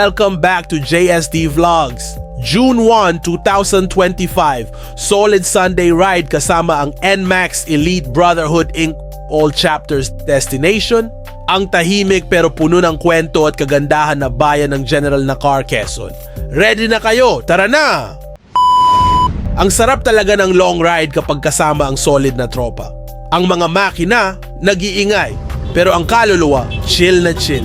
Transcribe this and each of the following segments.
Welcome back to JSD Vlogs. June 1, 2025, solid Sunday ride kasama ang NMAX Elite Brotherhood Inc. All Chapters Destination, ang tahimik pero puno ng kwento at kagandahan na bayan ng General Nakar, Quezon. Ready na kayo? Tara na! Ang sarap talaga ng long ride kapag kasama ang solid na tropa. Ang mga makina, nag-iingay, pero ang kaluluwa, chill na chill.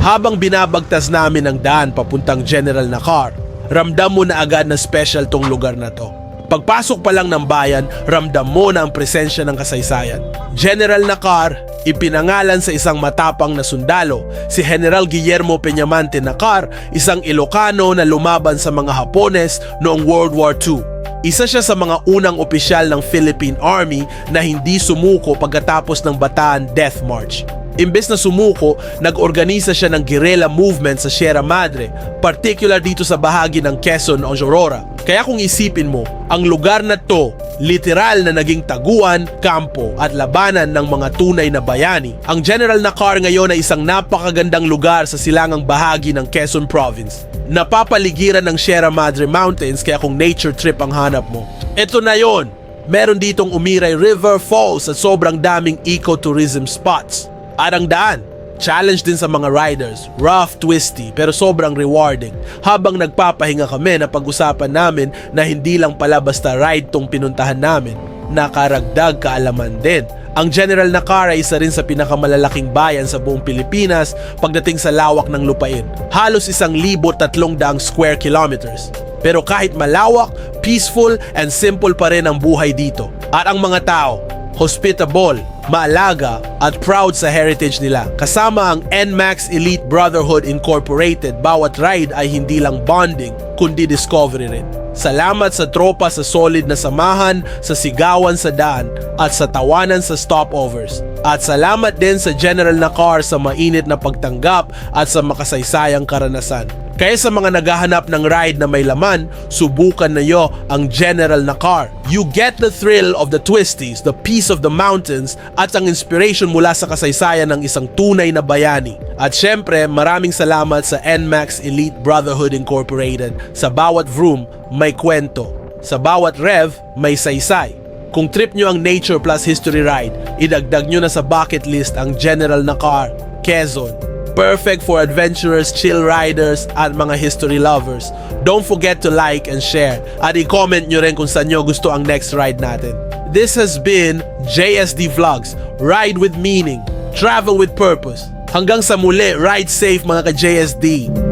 Habang binabagtas namin ang daan papuntang General Nakar, ramdam mo na agad na special tong lugar na to. Pagpasok pa lang ng bayan, ramdam mo na ang presensya ng kasaysayan. General Nakar, ipinangalan sa isang matapang na sundalo, si General Guillermo Peñamante Nakar, isang Ilocano na lumaban sa mga Hapones noong World War II. Isa siya sa mga unang opisyal ng Philippine Army na hindi sumuko pagkatapos ng Bataan Death March. Imbes na sumuko, nag-organisa siya ng guerrilla movement sa Sierra Madre, particular dito sa bahagi ng Quezon o Aurora. Kaya kung isipin mo, ang lugar na to, literal na naging taguan, kampo at labanan ng mga tunay na bayani. Ang General Nakar ngayon ay isang napakagandang lugar sa silangang bahagi ng Quezon Province. Napapaligiran ng Sierra Madre Mountains kaya kung nature trip ang hanap mo. Ito na yon. Meron ditong Umiray River Falls at sobrang daming ecotourism spots. At ang daan, challenge din sa mga riders. Rough, twisty, pero sobrang rewarding. Habang nagpapahinga kami na pag-usapan namin na hindi lang pala basta ride tong pinuntahan namin, nakaragdag kaalaman din. Ang General Nakara isa rin sa pinakamalalaking bayan sa buong Pilipinas pagdating sa lawak ng lupain. Halos isang libo tatlong daang square kilometers. Pero kahit malawak, peaceful, and simple pa rin ang buhay dito. At ang mga tao, hospitable, maalaga at proud sa heritage nila. Kasama ang NMAX Elite Brotherhood Incorporated, bawat ride ay hindi lang bonding, kundi discovery rin. Salamat sa tropa sa solid na samahan, sa sigawan sa daan, at sa tawanan sa stopovers. At salamat din sa General Nakar sa mainit na pagtanggap at sa makasaysayang karanasan. Kaya sa mga naghahanap ng ride na may laman, subukan na yo ang General Nakar. You get the thrill of the twisties, the peace of the mountains, at ang inspiration mula sa kasaysayan ng isang tunay na bayani. At syempre, maraming salamat sa NMAX Elite Brotherhood Incorporated. Sa bawat vroom, may kwento. Sa bawat rev, may saysay. Kung trip nyo ang Nature Plus History Ride, idagdag nyo na sa bucket list ang General Nakar, Quezon, Perfect for adventurers, chill riders, at mga history lovers. Don't forget to like and share. At i-comment nyo rin kung saan nyo gusto ang next ride natin. This has been JSD Vlogs. Ride with meaning. Travel with purpose. Hanggang sa muli, ride safe mga ka-JSD.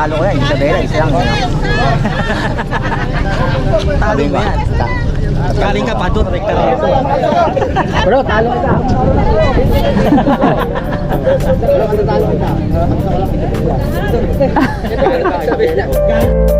talo ko yan, Isabela, isa lang. talo mo yan. Galing ka pa doon, Rector. Bro, talo kita. Talo kita.